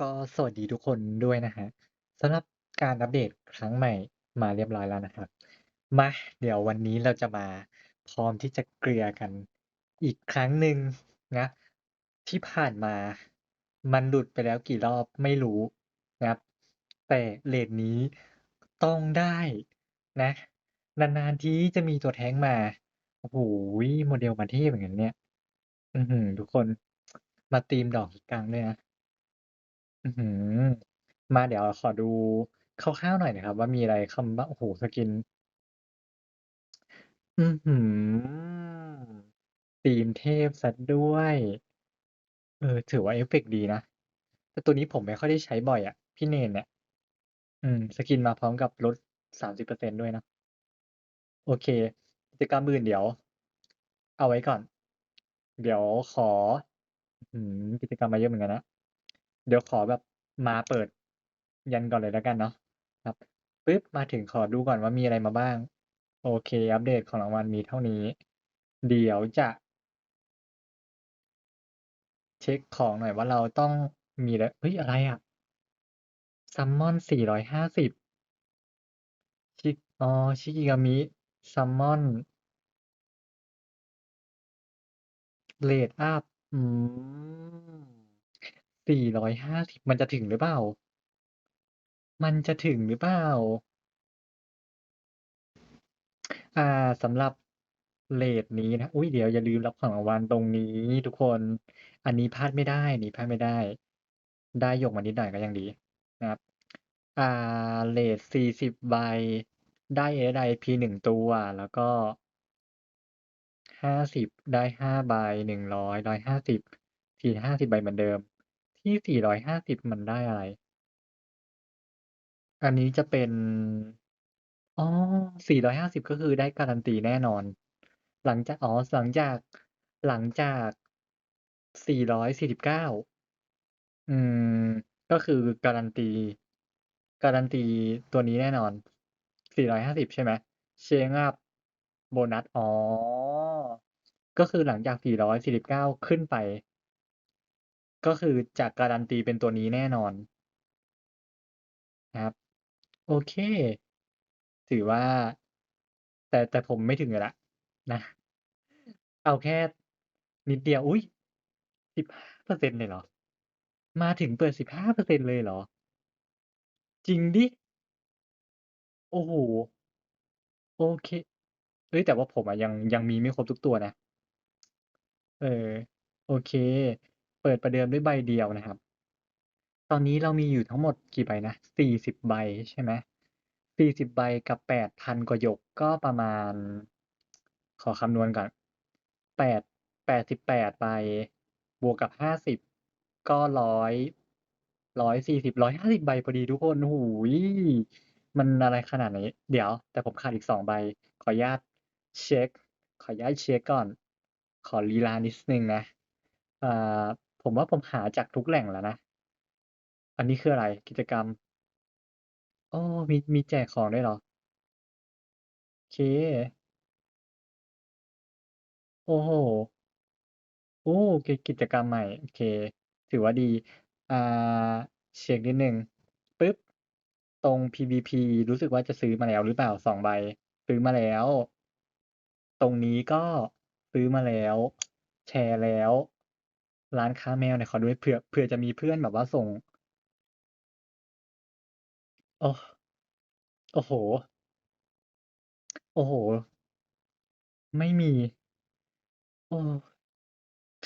ก็สวัสดีทุกคนด้วยนะครับสำหรับการอัปเดตครั้งใหม่มาเรียบร้อยแล้วนะครับ มาเดี๋ยววันนี้เราจะมาพร้อมที่จะเกลียกันอีกครั้งหนึ่งนะที่ผ่านมามันหลุดไปแล้วกี่รอบไม่รู้นะครับ แต่เรตนี้ต้องได้นะ นานๆทีจะมีตัวแท้งมาโอ้โหโมเดลมาเทพอย่างนั้นเนี่ยอือหือทุกคนมาตีมดอกอีกกลางด้วยนะ อื้อฮือ มาเดี๋ยวขอดูคร่าว ๆ หน่อยนะครับว่า มีอะไรคำบ้าโอ้โฮ สกิน อื้อฮือ ธีมเทพเสียด้วย เออ ถือว่าเอฟเฟกต์ดีนะ แต่ตัวนี้ผมไม่ค่อยได้ใช้บ่อยอะ พี่เนนเนี่ย อืม สกินมาพร้อมกับลด 30%ด้วยนะ โอเค กิจกรรมอื่นเดี๋ยว เอาไว้ก่อน เดี๋ยวขอ อื้อฮือ กิจกรรมมาเยอะเหมือนกันนะ เดี๋ยวขอแบบมาเปิดยันก่อนเลยแล้วกันเนาะครับปึ๊บมาถึงขอดูก่อนว่ามีอะไรมาบ้าง โอเค อัปเดตของรางวัลมีเท่านี้ เดี๋ยวจะ เช็กของหน่อยว่าเราต้องมีอะไรเฮ้ยอะไรอะ Summon 450ชิอ๋อ Shikigami Summon เรตอัปอืม 450 มันจะถึงหรือเปล่า มันจะถึงหรือเปล่า อ่าสำหรับเรตนี้นะ อุ๊ยเดี๋ยวอย่าลืมรับของรางวัลตรงนี้ทุกคน อันนี้พลาดไม่ได้นนี้พลาดไม่ได้ ได้ยกมานิดหน่อยก็ยังดีนะครับ อ่าเรต40ใบ ได้ SSIP 1ตัว แล้วก็50ได้5ใบ100 150 450ใบเหมือนเดิม ที่450มันได้อะไร อันนี้จะเป็น อ๋อ450ก็คือได้การันตีแน่นอน หลังจากอ๋อหลังจากหลังจาก449อืม ก็คือการันตี การันตีตัวนี้แน่นอน450ใช่ไหม Chain Up โบนัส อ๋อ ก็คือหลังจาก449ขึ้นไป ก็คือจะการันตีเป็นตัวนี้แน่นอนนะครับ โอเค ถือว่า แต่แต่ผมไม่ถึงอยู่แล้วนะ เอาแค่นิดเดียว อุ๊ย15%เปอร์เซ็นเลยเหรอ มาถึงเปิด15%เปอร์เซ็นเลยเหรอ จริงดิ โอ้โฮโอเค เฮ้ยแต่ว่าผมอะยังยังมีไม่ครบทุกตัวนะ เออ โอเค เปิดประเดิมด้วยใบเดียวนะครับ ตอนนี้เรามีอยู่ทั้งหมดกี่ใบนะ40ใบใช่ไหม40ใบกับ8,000กว่าหยกก็ประมาณ ขอคำนวณก่อน8 88ใบบวกกับ50ก็100 140 150ใบพอดีทุกคนโอ้โฮมันอะไรขนาดนี้ เดี๋ยว แต่ผมขาดอีก2ใบ ขออนุญาตเช็กขออนุญาตเช็กก่อน ขอลีลานิดนึงนะอ่า ผมว่าผมหาจากทุกแหล่งแล้วนะ อันนี้คืออะไรกิจกรรมอ้อมีมีแจกของด้วยเหรอ?เค โอ้โฮโอ้กิกิจกรรมใหม่ โอเค ถือว่าดี อ่า เช็กนิดหนึ่งปึ๊บ ตรง PVP รู้สึกว่าจะซื้อมาแล้วหรือเปล่า2ใบ ซื้อมาแล้ว ตรงนี้ก็ซื้อมาแล้ว แชร์แล้ว ร้านค้าแมวไหนขอดูหน่อยเผื่อเผื่อจะมีเพื่อนแบบว่าส่ง โอ้โอ้โฮโอ้โฮไม่มีเออ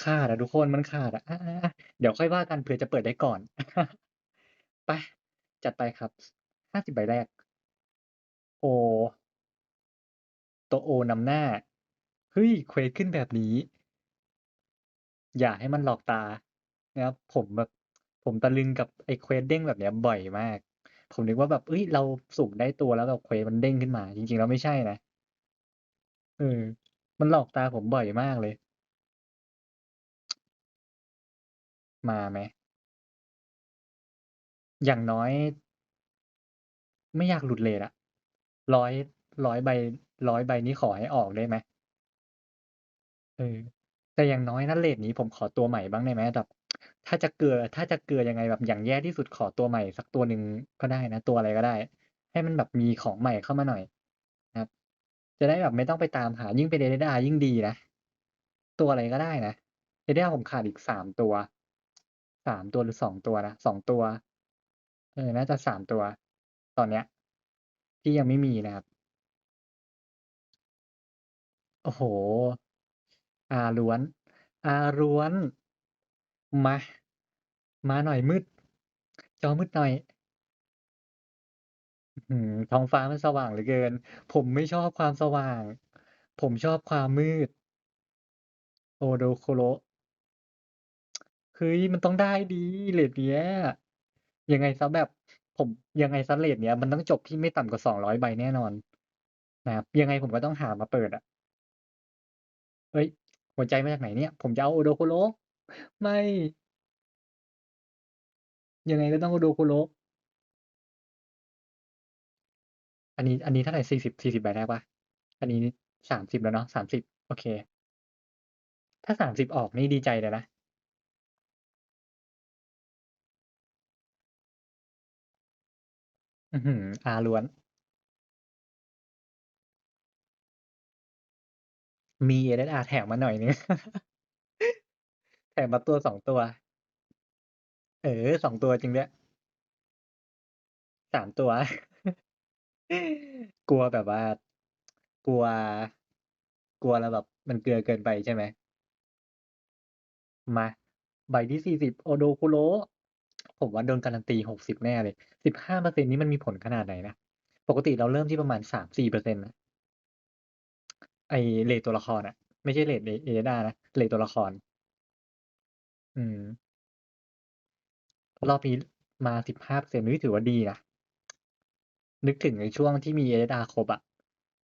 ขาดอะทุกคนมันขาดอะอาๆๆเดี๋ยวค่อยว่ากันเผื่อจะเปิดได้ก่อน ไปจัดไปครับ50ใบแรก โอ ตัว O นำหน้า เฮ้ย เควสขึ้นแบบนี้ อย่าให้มันหลอกตานะครับ ผมแบบผมตะลึงกับไอ้เควสเด้งแบบเนี้ยบ่อยมาก ผมนึกว่าแบบเฮ้ยเราสุ่มได้ตัวแล้วแบบเควสมันเด้งขึ้นมา จริงๆแล้วไม่ใช่นะเออ มันหลอกตาผมบ่อยมากเลย มาไหม?อย่างน้อย ไม่อยากหลุดเรตอะ100 100ใบ100ใบนี้ขอให้ออกได้ไหม?เออ แต่อย่างน้อยนะเรตนี้ผมขอตัวใหม่บ้างได้ไหม?แบบถ้าจะเกลือถ้าจะเกลือยังไงแบบอย่างแย่ที่สุดขอตัวใหม่สักตัวหนึ่งก็ได้นะ ตัวอะไรก็ได้ ให้มันแบบมีของใหม่เข้ามาหน่อยครับ จะได้แบบไม่ต้องไปตามหายิ่งเป็น Elder ยิ่งดีนะ ตัวอะไรก็ได้นะ Elder ผมขาดอีก3ตัว3ตัวหรือ2ตัวนะ2ตัว เออน่าจะ3ตัว ตอนเนี้ย ที่ยังไม่มีนะครับ โอ้โห ฮ R ล้วน R ล้วน มา มาหน่อยมืด จอมืดหน่อยอื้อฮือท้องฟ้ามันสว่างเหลือเกิน ผมไม่ชอบความสว่าง ผมชอบความมืด Odokuro เฮ้ยมันต้องได้ดิเรตเนี้ย ยังไงเสียแบบ ผมยังไงเสียเรตเนี้ย มันต้องจบที่ไม่ต่ำกว่า200ใบแน่นอน นะครับ ยังไงผมก็ต้องหามาเปิดอะเฮ้ย หัวใจมาจากไหนเนี่ย ผมจะเอา Odokuro ไม่ ยังไงก็ต้อง Odokuro อันนี้ อันนี้เท่าไร40 40ใบได้เปล่า?อันนี้30แล้วเนาะ30โอเค ถ้า30ออกนี่ดีใจเลยนะอื้อฮือ R ล้วน มี Elder แถมมาหน่อยนึง แถมมาตัว2ตัว เออ2ตัวจริงด้วย3ตัว กลัวแบบว่า กลัว กลัวแล้วแบบ มันเกลือเกินไปใช่ไหม?มาใบที่40 Odokuro ผมว่าโดนการันตี60แน่เลย15%นี่มันมีผลขนาดไหนนะ ปกติเราเริ่มที่ประมาณ3-4%นะ ไอเรตตัวละครอะไม่ใช่เรต E Elder นะเรตตัวละคร อืม รอบนี้มา15%นี่ถือว่าดีนะ นึกถึงในช่วงที่มี Elder ครบอะ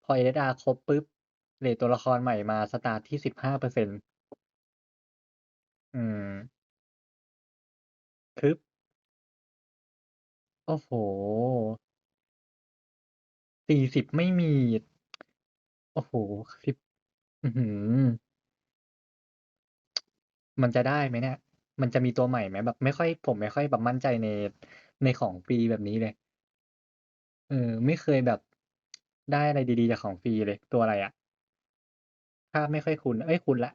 พอ Elder ครบปุ๊บเรตตัวละครใหม่มาสตาร์ตที่15%อืมคึบโอ้โฮ40ไม่มี โอ้โฮ10อื้อฮือ มันจะได้ไหมเนี่ย มันจะมีตัวใหม่ไหม?แบบไม่ค่อย ผมไม่ค่อยแบบมั่นใจใน ในของฟรีแบบนี้เลย เออ ไม่เคยแบบ ได้อะไรดี ๆ จากของฟรีเลย ตัวอะไรอะ?ภาพไม่ค่อยคุ้น เอ๊ย คุ้นแล้ว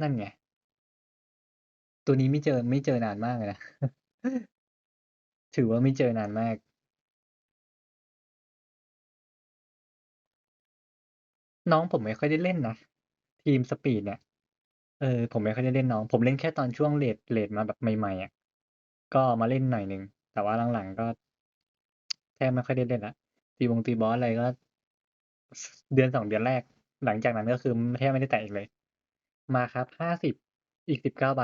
นั่นไง ตัวนี้ไม่เจอ ไม่เจอนานมากเลยนะ ถือว่าไม่เจอนานมาก น้องผมไม่ค่อยได้เล่นนะ ทีม Speed เนี่ย เออ ผมไม่ค่อยได้เล่นน้อง ผมเล่นแค่ตอนช่วงเรตเรตมาแบบใหม่ๆอะ ก็มาเล่นหน่อยหนึ่ง แต่ว่าหลังๆก็ แทบไม่ค่อยได้เล่นล้วตีบงตีบอสอะไรก็ เดือน2เดือนแรก หลังจากนั้นก็คือแทบไม่ได้แตะอีกเลย มาครับ50อีก19ใบ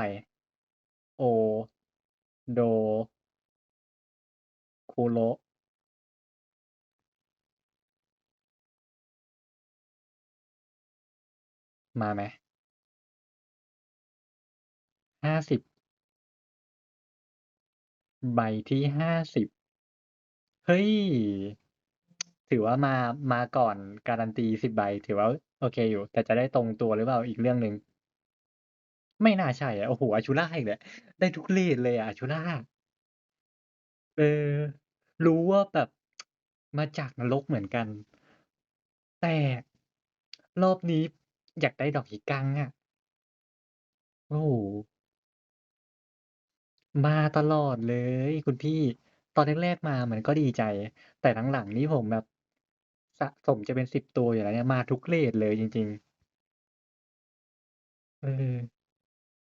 Odo Kuro มาไหม?50ใบที่50เฮ้ย ถือว่ามามาก่อนการันตี10ใบ ถือว่าโอเคอยู่ แต่จะได้ตรงตัวหรือเปล่าอีกเรื่องหนึ่งไม่น่าใช่อะโอ้โฮ Ashura อีกแล้วได้ทุกเรตเลยอะ Ashura เออ รู้ว่าแบบมาจากนรกเหมือนกัน แต่รอบนี้ อยากได้ดอกอีกังอะโอ้โฮมาตลอดเลยคุณพี่ ตอนแรกๆมามันก็ดีใจ แต่หลังๆนี่ผมแบบสะสมจะเป็น10ตัวอยู่แล้วเนี่ยมาทุกเรตเลยจริง ๆ เออ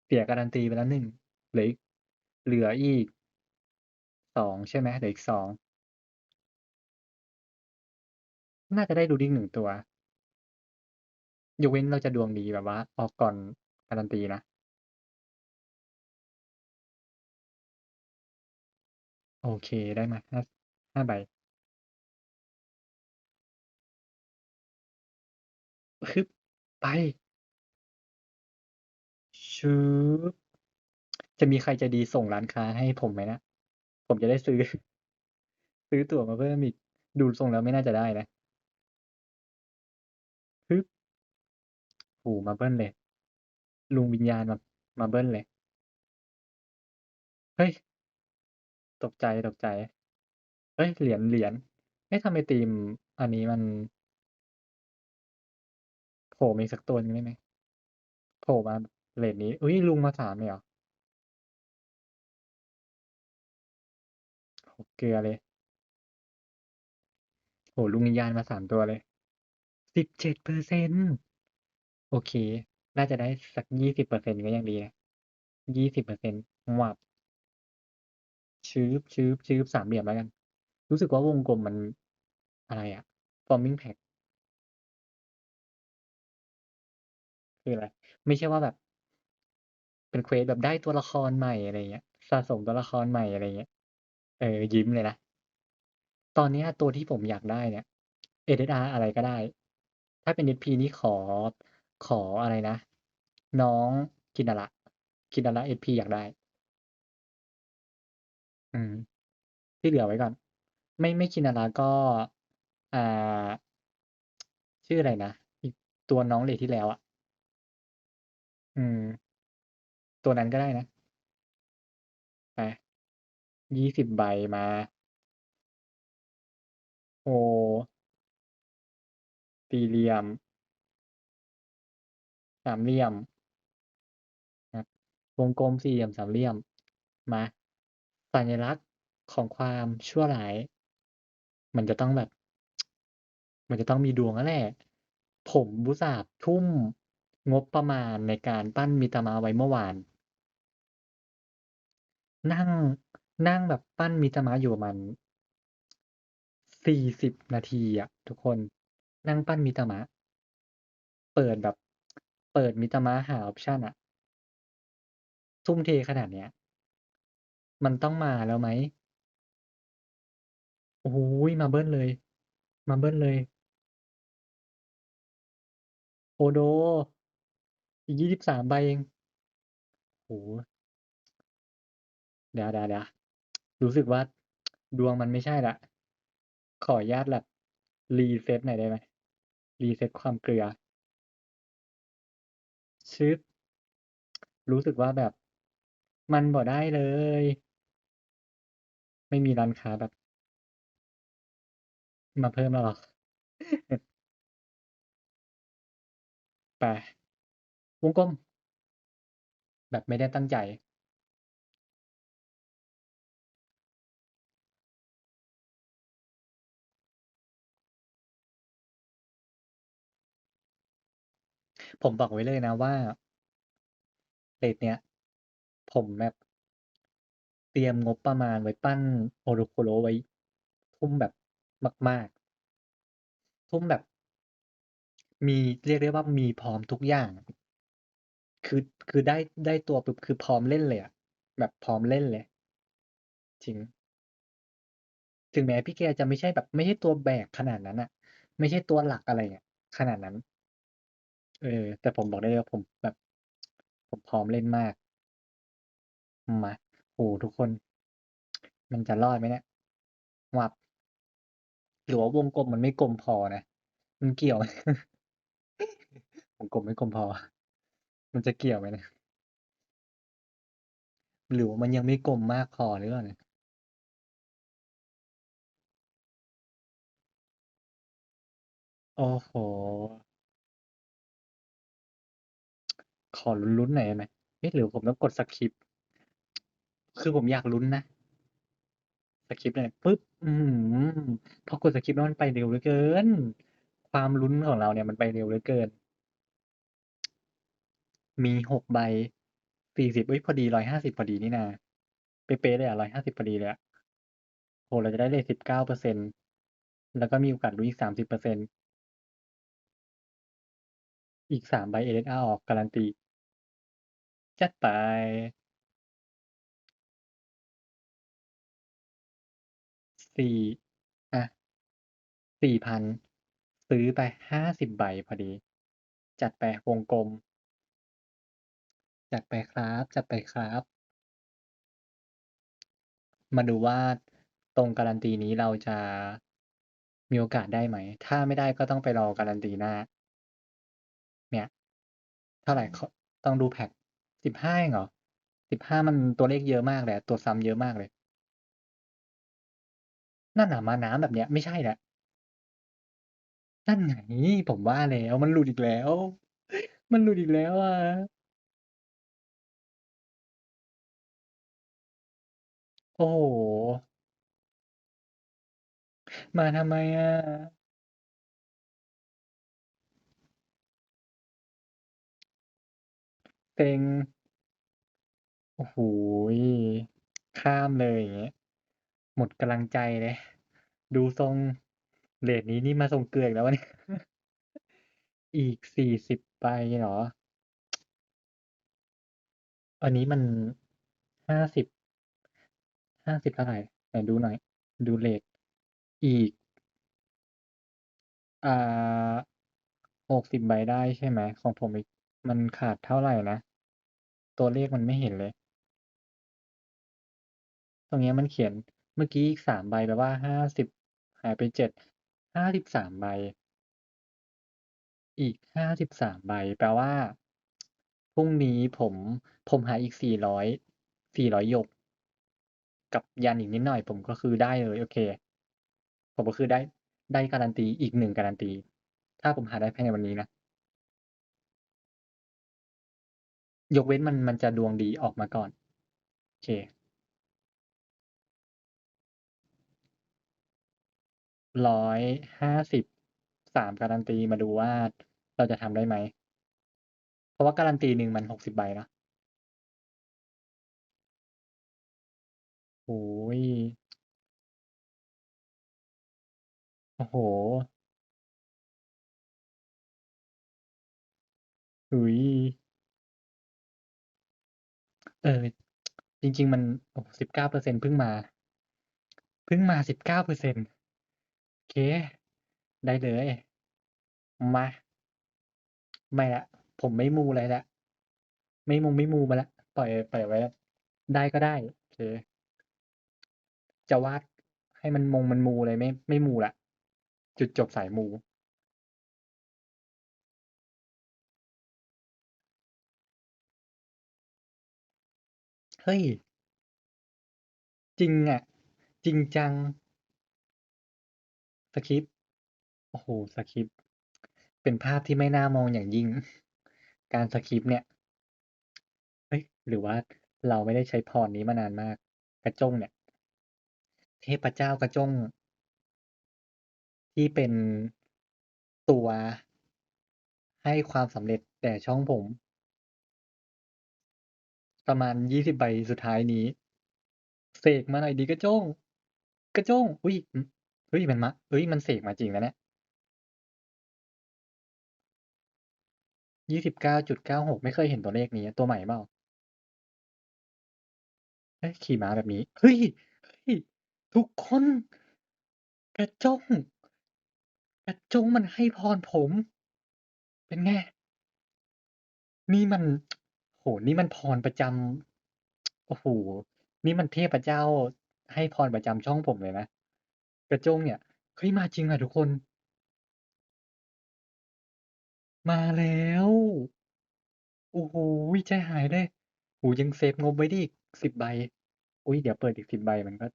เสียการันตีไปแล้ว1เหลืออีกเหลืออีก2ใช่ไหม?เหลืออีก2น่าจะได้ Rudy 1ตัว ยกเว้นเราจะดวงดีแบบว่า ออกก่อนการันตีนะ โอเคได้มา5 5ใบฮึบไปชึบจะมีใครใจดีส่งร้านค้าให้ผมไหมนะ?ผมจะได้ซื้อ ซื้อตั๋วมาเพิ่มอีก ดูทรงแล้วไม่น่าจะได้นะ ฮึบโอ้โฮมาเบิ้ลเลย ลุงวิญญาณมามาเบิ้ลเลย เฮ้ย ตกใจตกใจ เฮ้ย เหรียญเหรียญเอ๊ะทำไมธีม อันนี้มันโผล่มาอีกสักตัวหนึ่งได้ไหม?โผล่มาเรตนี้ อุ๊ยลุงมา3เลยเหรอ?โอ้เกลือเลยโอ้ลุงวิญญาณมา3ตัวเลย17% โอเค น่าจะได้สัก20%ก็ยังดีนะ20%งวับชื๊บชื๊บชื๊บสามเหลี่ยมแล้วกัน รู้สึกว่าวงกลมมันอะไรอะ Forming Pack คืออะไร?ไม่ใช่ว่าแบบ เป็นเควสแบบได้ตัวละครใหม่อะไรเงี้ย สะสมตัวละครใหม่อะไรเงี้ย เออ ยิ้มเลยนะ ตอนนี้ตัวที่ผมอยากได้เนี่ย SSR อะไรก็ได้ ถ้าเป็น SP นี่ขอ ขออะไรนะ น้อง Kinara Kinara SP อยากได้ อืม ที่เหลือไว้ก่อน ไม่ไม่ Kinara ก็ อ่า ชื่ออะไรนะอีกตัวน้องเรตที่แล้วอะอืม ตัวนั้นก็ได้นะไป20ใบมา โอสี่เหลี่ยม สามเหลี่ยมครับวงกลมสี่เหลี่ยมสามเหลี่ยม มา สัญลักษณ์ของความชั่วร้าย มันจะต้องแบบ มันจะต้องมีดวงแล้วแหละ ผมอุตส่าห์ทุ่มงบประมาณในการปั้น Mitama ไว้เมื่อวาน นั่งนั่งแบบปั้น Mitama อยู่ประมาณ40นาทีอะทุกคนนั่งปั้น Mitama เปิดแบบ เปิด Mitama หาออปชันอะทุ่มเทขนาดเนี้ย มันต้องมาแล้วไหม?โอ้โฮมาเบิ้ลเลย มาเบิ้ลเลย Odo อีก23ใบเองโอ้โฮเดี๋ยวๆๆรู้สึกว่าดวงมันไม่ใช่ล้วขออนุญาตแบบ reset หน่อยได้ไหม? reset ความเกลือ ชึบรู้สึกว่าแบบมันบ่ได้เลย ไม่มีร้านค้าแบบ มาเพิ่มแล้วหรอ?ไปวงกลม แบบไม่ได้ตั้งใจ ผมบอกไว้เลยนะว่าเรตเนี้ย ผมแบบเตรียมงบประมาณไว้ปั้น Orokuro ไว้ ทุ่มแบบมาก ๆ ทุ่มแบบ มีเรียกได้ว่ามีพร้อมทุกอย่าง คือคือได้ได้ตัวปุ๊บคือพร้อมเล่นเลยอะแบบพร้อมเล่นเลยจริงถึงแม้พี่แกจะไม่ใช่แบบ ไม่ใช่ตัวแบกขนาดนั้นน่ะไม่ใช่ตัวหลักอะไรอะขนาดนั้น เออ แต่ผมบอกได้เลยว่าผมแบบ ผมพร้อมเล่นมาก มาโอ้ทุกคน มันจะรอดไหมเนี่ย?วับหรือว่าวงกลมมันไม่กลมพอนะ มันเกี่ยวไหม?วงกลมไม่กลมพอ มันจะเกี่ยวไหมนะ?หรือว่ามันยังไม่กลมมากพอหรือเปล่าเนี่ย?โอ้โฮ ขอลุ้นๆหน่อยได้ไหม?เอ๊ะหรือผมต้องกดสกิป?คือผมอยากลุ้นนะสกิปเลยปึ๊บ อื้อฮือพอกดสกิปแล้วมันไปเร็วเหลือเกิน ความลุ้นของเราเนี่ยมันไปเร็วเหลือเกิน มี6ใบ40อุ๊ยพอดี150พอดีนี่นาเป๊ะๆเลยอะ150พอดีเลยอะโอ้โฮเราจะได้เลยสิบเก้าเปอรต19%แล้วก็มีโอกาสลุ้นอีก30%อีก3ใบ SSR ออกการันตี จัดไป4อะ4,000ซื้อไป50ใบพอดี จัดไปวงกลม จัดไปครับ จัดไปครับ มาดูว่าตรงการันตีนี้เราจะมีโอกาสได้ไหม?ถ้าไม่ได้ก็ต้องไปรอการันตีหน้า เนี่ย เท่าไหร่ต้องดูแพ็ก สิบห้าเหรอสิบห้ามันตัวเลขเยอะมากเลยตัวซ้ำเยอะมากเลย นั่นน่ะมาน้ำแบบเนี้ยไม่ใช่แหละนั่นไงผมว่าแล้วมันหลุดอีกแล้ว มันหลุดอีกแล้วอะโอ้โฮมาทำไมอะเซ็ง โอ้โฮ ข้ามเลย อย่างเงี้ย หมดกำลังใจเลย ดูทรง เรตนี้นี่มาส่งเกลืออีกแล้ว วะเนี่ย อีก 40 ใบเหรอ อันนี้มัน 50 50 เท่าไร ไหนดูหน่อย ดูเรต อีก อ่า 60 ใบได้ใช่ไหม ของผมอีก มันขาดเท่าไรนะ ตัวเลขมันไม่เห็นเลย รงเนี้ยมันเขียนเมื่อกี้อีก3ใบแปลว่า50หายไป7 53ใบ อีก53ใบ แปลว่าพรุ่งนี้ผมผมหาอีก400 400หยก กับยันอีกนิดหน่อย ผมก็คือได้เลยโอเค ผมก็คือได้ได้การันตีอีก1การันตี ถ้าผมหาได้ภายในวันนี้นะยกเว้นมันมันจะดวงดีออกมาก่อน โอเค ร้อยห้าสิบสามการันตีมาดูว่าเราจะทำได้ไหม เพราะว่าการันตีหนึ่งมันหกสิบใบนะโอ้ยโอ้โหหุยเออ จริง ๆ มันสิบเก้าเปอร์เซ็นเพิ่งมา เพิ่งมาสิบเก้าเปอร์เซ็นต์ เค ได้เลย มา ไม่ล้วผมไม่มูอะไรล้วไม่มงไม่มูมาล้วปล่อยปล่อยไว้ได้ก็ได้โอเค จะวาดให้มันมงมันมูอะไรไม่ ไม่มูล้วจุดจบสายมู เฮ้ย จริงอะจริงจัง สคริปต์โอ้โฮสคริปต์เป็นภาพที่ไม่น่ามองอย่างยิ่ง การสคริปต์เนี่ยเฮ้ยหรือว่าเราไม่ได้ใช้พรนี้มานานมาก กระจงเนี่ย เทพเจ้ากระจง ที่เป็นตัวให้ความสำเร็จแด่ช่องผม ประมาณ20ใบสุดท้ายนี้ เสกมาหน่อยดิกระจง กระจง อุ๊ย ฮ้ยมันมาเฮ้ยมันเสกมาจริงนะเนี่ย29.96ไม่เคยเห็นตัวเลขนี้ตัวใหม่เปล่า?เอ๊ะขี่ม้าแบบนี้ เฮ้ย เฮ้ย ทุกคน กระจง กระจงมันให้พรผม เป็นไง?นี่มันโอ้โฮนี่มันพรประจำโอ้โฮนี่มันเทพเจ้าให้พรประจำช่องผมเลยนะ กระจ้งเนี่ย เฮ้ย มาจริงอะทุกคน มาแล้ว โอ้โฮใจหายเลยโอ้โฮยังเซฟงบไว้ได้อีก10ใบ อุ๊ยเดี๋ยวเปิดอีก10ใบมันก็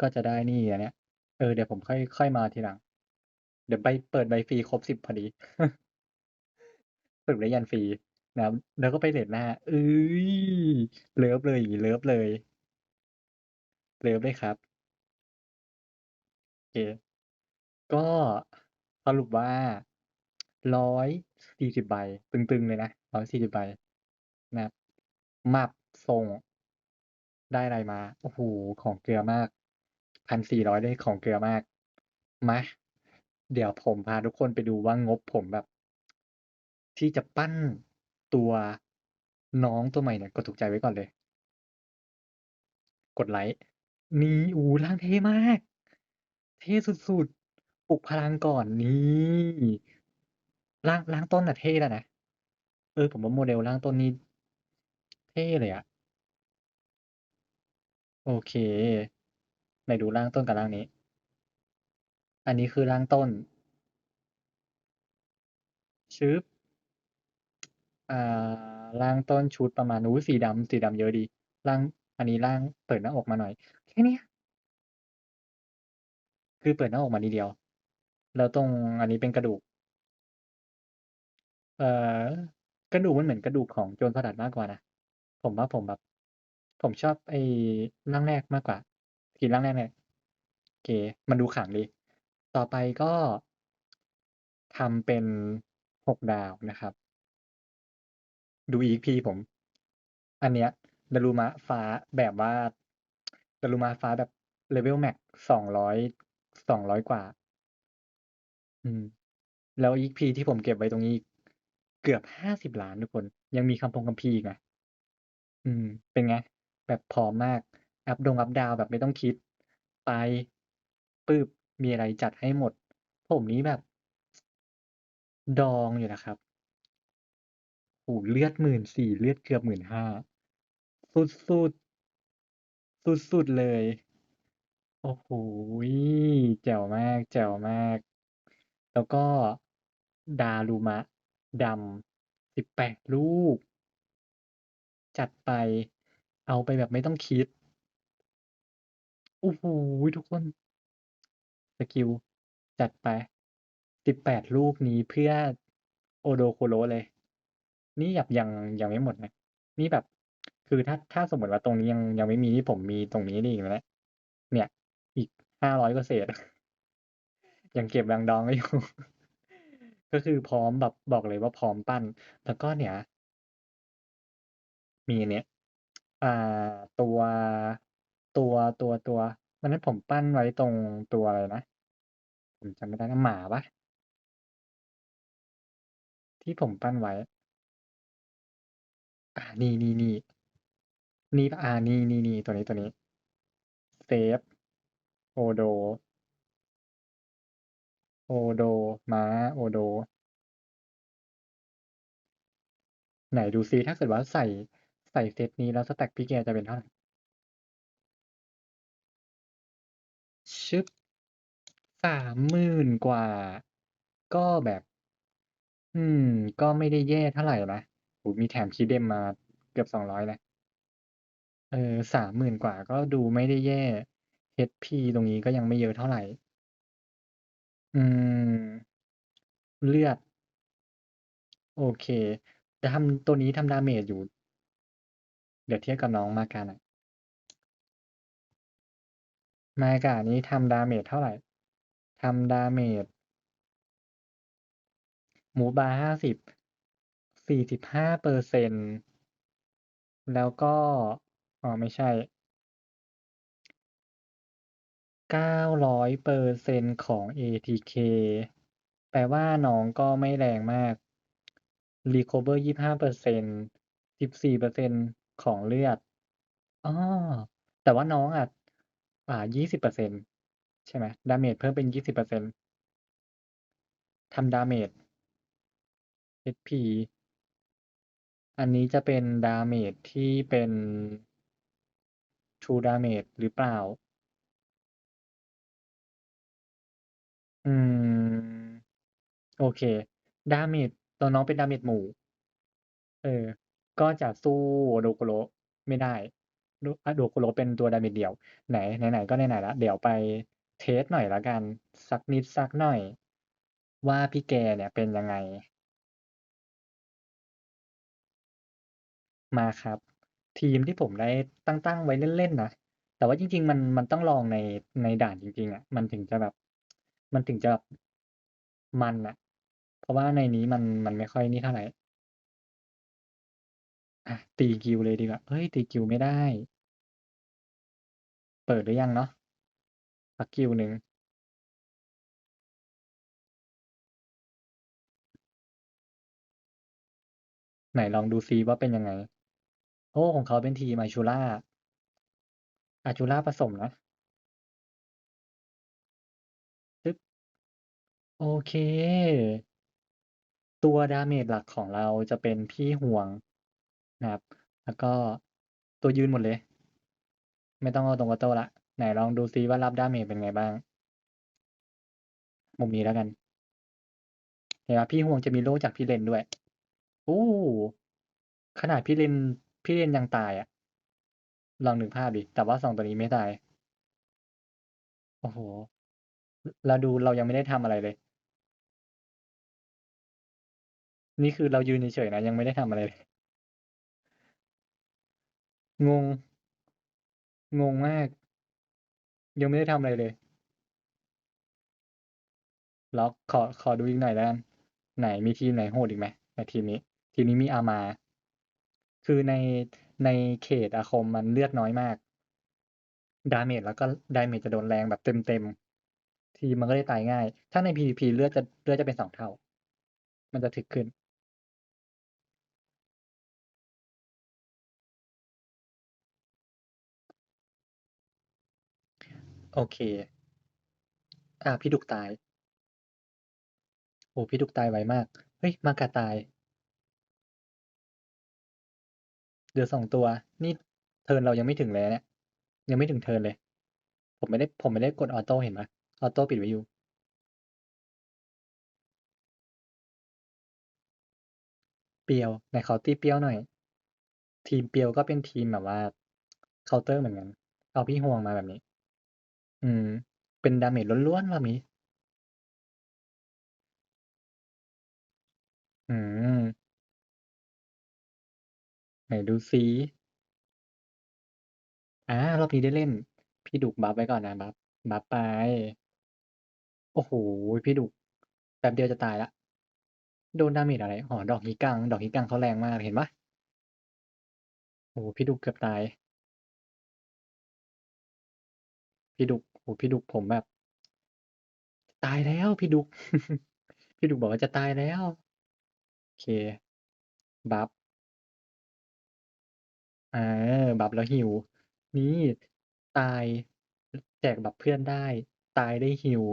ก็จะได้นี่อะเนี่ยเออเดี๋ยวผมค่อยค่อยมาทีหลัง เดี๋ยวใบเปิดใบฟรีครบ10พอดีสรุปได้ยันฟรีนะแล้วก็ไปเรตหน้าเฮ้ยเลิฟเลยเลิฟเลย เลิฟเลยครับ ก็สรุปว่า 140 ใบ ตึงๆ เลยนะ 140 ใบนะครับมาบส่ง ได้อะไรมา โอ้โฮของเกลือมาก 1,400 ได้ของเกลือมาก มาเดี๋ยวผมพาทุกคนไปดูว่างบผมแบบ ที่จะปั้นตัวน้องตัวใหม่เนี่ยกดถูกใจไว้ก่อนเลย กดไลก์นี่โอ้โฮร่างเท่มาก เท่สุดๆ ปลุกพลังก่อนนี่ร่างร่างต้นน่ะเท่แล้วนะ เออ ผมว่าโมเดลร่างต้นนี่เท่เลยอะโอเคไหนดูร่างต้นกับร่างนี้ อันนี้คือร่างต้นชึบอ่าร่างต้นชุดประมาณอุ๊ยสีดำสีดำเยอะดีร่างอันนี้ร่างเปิดหน้าอกมาหน่อย แค่นี้ คือเปิดหน้าอกมานิดเดียว แล้วตรงอันนี้เป็นกระดูก เอ่อกระดูกมันเหมือนกระดูกของโจรสลัดมากกว่านะผมว่าผมแบบ ผมชอบไอ้ร่างแรกมากกว่าสกินร่างแรกเนี่ยโอเค มันดูขังดี ต่อไปก็ทำเป็น6ดาวนะครับ ดู EXP ผม อันเนี้ย Daruma ฟ้าแบบว่า Daruma ฟ้าแบบ level max 200 200 กว่า อืม แล้ว EXP ที่ผมเก็บไว้ตรงนี้ เกือบ 50 ล้านทุกคน ยังมีคัมพงคัมภีอีกนะอืม เป็นไง?แบบพร้อมมาก อัปดงอัปดาวแบบไม่ต้องคิด ไปปึ๊บมีอะไรจัดให้หมด ผมนี่แบบ ดองอยู่นะครับโอ้เลือด14,000เลือดเกือบ15,000สุดๆสุดๆเลย โอ้โฮ แจ๋วมาก แจ๋วมาก แล้วก็ Daruma ดำ 18 ลูก จัดไป เอาไปแบบไม่ต้องคิด โอ้โฮ ทุกคน สกิล จัดไป 18 ลูกนี้เพื่อ Odokuro เลย นี่แบบยัง ยังไม่หมดนะ นี่แบบ คือถ้า ถ้าสมมุติว่าตรงนี้ยัง ยังไม่มี นี่ผมมีตรงนี้นี่อีกนะเนี่ย อีก500กว่าเศษยังเก็บยังดองไว้อยู่ ก็คือพร้อมแบบบอกเลยว่าพร้อมปั้น แล้วก็เนี่ย มีเนี้ยอ่า ตัวตัวตัวตัววันนั้นผมปั้นไว้ตรงตัวอะไรนะ ผมจำไม่ได้นะหมาปล่า?ที่ผมปั้นไว้ อ่านี่ๆๆนี่เปล่า?อานี่ๆๆตัวนี้ๆเซฟ Odo Odo ม้า Odo ไหนดูซิถ้าเกิดว่าใส่ใส่เซตนี้แล้วสแต็กพี่แกจะเป็นเท่าไหร่?ชึบ30,000กว่า ก็แบบ อืม ก็ไม่ได้แย่เท่าไหร่นะโอ้โฮมีแถม Hidden มาเกือบ200นะ เออ30,000กว่าก็ดูไม่ได้แย่ HP ตรงนี้ก็ยังไม่เยอะเท่าไหรอืม เลือด โอเคแต่ทำตัวนี้ทำดาเมจอยู่ เดี๋ยวเทียบกับน้อง Maga หน่อย Maga นี้ทำดาเมจเท่าไหร่?ทำดาเมจ Move bar 50 45%แล้วก็อ๋อไม่ใช่ เก้าร้อยเปอร์เซ็นต์ของ ATK แปลว่าน้องก็ไม่แรงมาก Recover ร์ยี่ห้าเปอร์เซ็นต์สิบสี่เปอร์เซ็นต์ของเลือดอ๋อแต่ว่าน้องอะอ่ายี่สิบเปอร์เซ็นต์ใช่ไหมดาเมจเพิ่มเป็นยี่สิบเปอร์เซ็นต์ทำดาเมจ HP อันนี้จะเป็นดาเมจที่เป็น True Damage หรือเปล่า อืม โอเค ดาเมจตัวน้องเป็นดาเมจหมู่ เออ ก็จะสู้ Odokuro ไม่ได้โด Odokuro เป็นตัวดาเมจเดี่ยว ไหนไหนๆก็ไหนๆแล้วเดี๋ยวไปเทสหน่อยล้วกัน สักนิดสักหน่อย ว่าพี่แกเนี่ยเป็นยังไง?มาครับ ทีมที่ผมได้ตั้งๆไว้เล่นๆนะแต่ว่าจริง ๆ มันมันต้องลองในในด่านจริง ๆอะมันถึงจะแบบ มันถึงจะแบบมันอะเพราะว่าในนี้มันมันไม่ค่อยนี่เท่าไหรอะตีกิลด์เลยดีกว่าเฮ้ย ตีกิลด์ไม่ได้ เปิดหรือยังเนาะ?สักกิลด์หนึ่งไหนลองดูซิว่าเป็นยังไง?โอ้ ของเขาเป็นทีม Ashura Ashura ผสมนะ โอเค ตัวดาเมจหลักของเราจะเป็นพี่ฮวงนะครับ แล้วก็ตัวยืนหมดเลย ไม่ต้อง Auto Auto แล้วไหนลองดูซิว่ารับดาเมจเป็นไงบ้าง?มุมนี้แล้วกันเห็นไหมพี่ฮวงจะมีโล่จากพี่เรนด้วยโอ้ขนาดพี่รินพี่รินยังตายอะลองนึกภาพดิ แต่ว่า2ตัวนี้ไม่ตาย โอ้โฮรเราดูเรายังไม่ได้ทำอะไรเลย นี่คือเรายืนเฉยๆนะ ยังไม่ได้ทำอะไรเลย งง งงมาก ยังไม่ได้ทำอะไรเลย ล็อกขอขอดูอีกหน่อยแล้วกันไหนมีทีมไหนโหดอีกไหมในทีมนี้?ทีมนี้มีอามา คือในในเขตอาคมมันเลือดน้อยมาก damage แล้วก็ damage จะโดนแรงแบบเต็มๆทีมันก็เลยตายง่าย ถ้าใน PVP เลือดจะเลือดจะเป็น2เท่า มันจะถึกขึ้น โอเค อ่า พี่ดุกตาย โอ้พี่ดุกตายไวมาก เฮ้ย มากาตาย เหลือ2ตัว นี่เทิร์นเรายังไม่ถึงเลยนะเนี่ย ยังไม่ถึงเทิร์นเลย ผมไม่ได้ ผมไม่ได้กดออโต้เห็นเปล่า?ออโต้ปิดไว้อยู่ เปรียวไหนขอตีเปียวหน่อย ทีมเปียวก็เป็นทีมแบบว่าเคาน์เตอร์เหมือนกัน เอาพี่ฮวงมาแบบนี้ อืม เป็น damage ล้วน ๆ รอบนี้ อืม ไหนดูซิ อา รอบนี้ได้เล่น พี่ดุกบัฟไว้ก่อนนะ บัฟ บัฟไป โอ้โฮ พี่ดุกแป๊บเดียวจะตายแล้ว โดน damage อะไร อ๋อ ดอกฮีกัง ดอกฮีกังเขาแรงมาก เห็นเปล่า?โอ้โฮ พี่ดุกเกือบตาย พี่ดุกโอ้พี่ดุกผมแบบ ตายแล้วพี่ดุก พี่ดุกบอกว่าจะตายแล้ว โอเค บัฟเออบัฟแล้ว heal นี่ตาย แจกบัฟเพื่อนได้ ตายได้ heal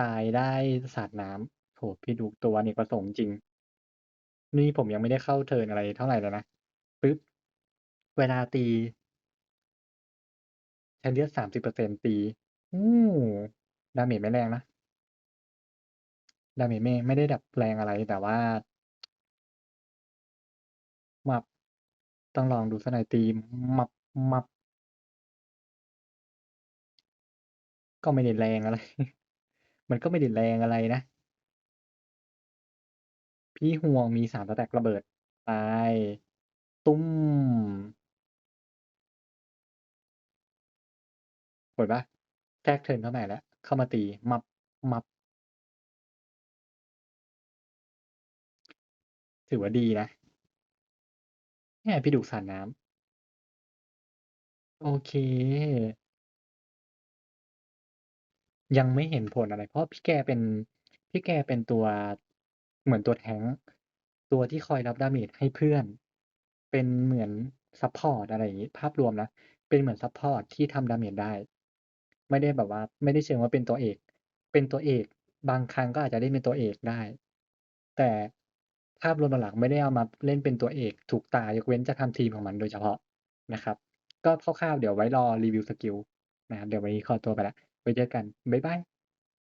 ตายได้สาดน้ำโอ้โฮพี่ดุกตัวอเนกประสงค์จริง นี่ผมยังไม่ได้เข้าเทิร์นอะไรเท่าไหร่เลยนะปึ๊บเวลาตี ใช้เลือด30%ตีโอ้ damage ไม่แรงนะ damage ไม่ไม่ได้แบบแรงอะไรแต่ว่ามับ ต้องลองดูสักหน่อยตี มับๆก็ไม่ได้แรงอะไร มันก็ไม่ได้แรงอะไรนะ พี่ฮวงมี3สแต็กระเบิดไปตุ้ม โหดเปล่า?แทรกเทิร์นเข้ามาแล้ว เข้ามาตีมับๆถือว่าดีนะนี่พี่ดุกสาดน้ำโอเค ยังไม่เห็นผลอะไร เพราะพี่แกเป็นพี่แกเป็นตัวเหมือนตัว tank ตัวที่คอยรับ damage ให้เพื่อน เป็นเหมือนซัปพอร์ตอะไรอย่างงี้ ภาพรวมนะ เป็นเหมือนซัปพอร์ตที่ทำ damage ได้ ไม่ได้แบบว่า ไม่ได้เชิงว่าเป็นตัวเอก เป็นตัวเอก บางครั้งก็อาจจะเล่นเป็นตัวเอกได้ แต่ภาพรวมหลักไม่ได้เอามาเล่นเป็นตัวเอก ถูกตายกเว้นจะทำทีมของมันโดยเฉพาะนะครับ ก็คร่าวๆเดี๋ยวไว้รอรีวิวสกิลนะครับเดี๋ยววันนี้ขอตัวไปละไว้เจอกันบ๊ายบาย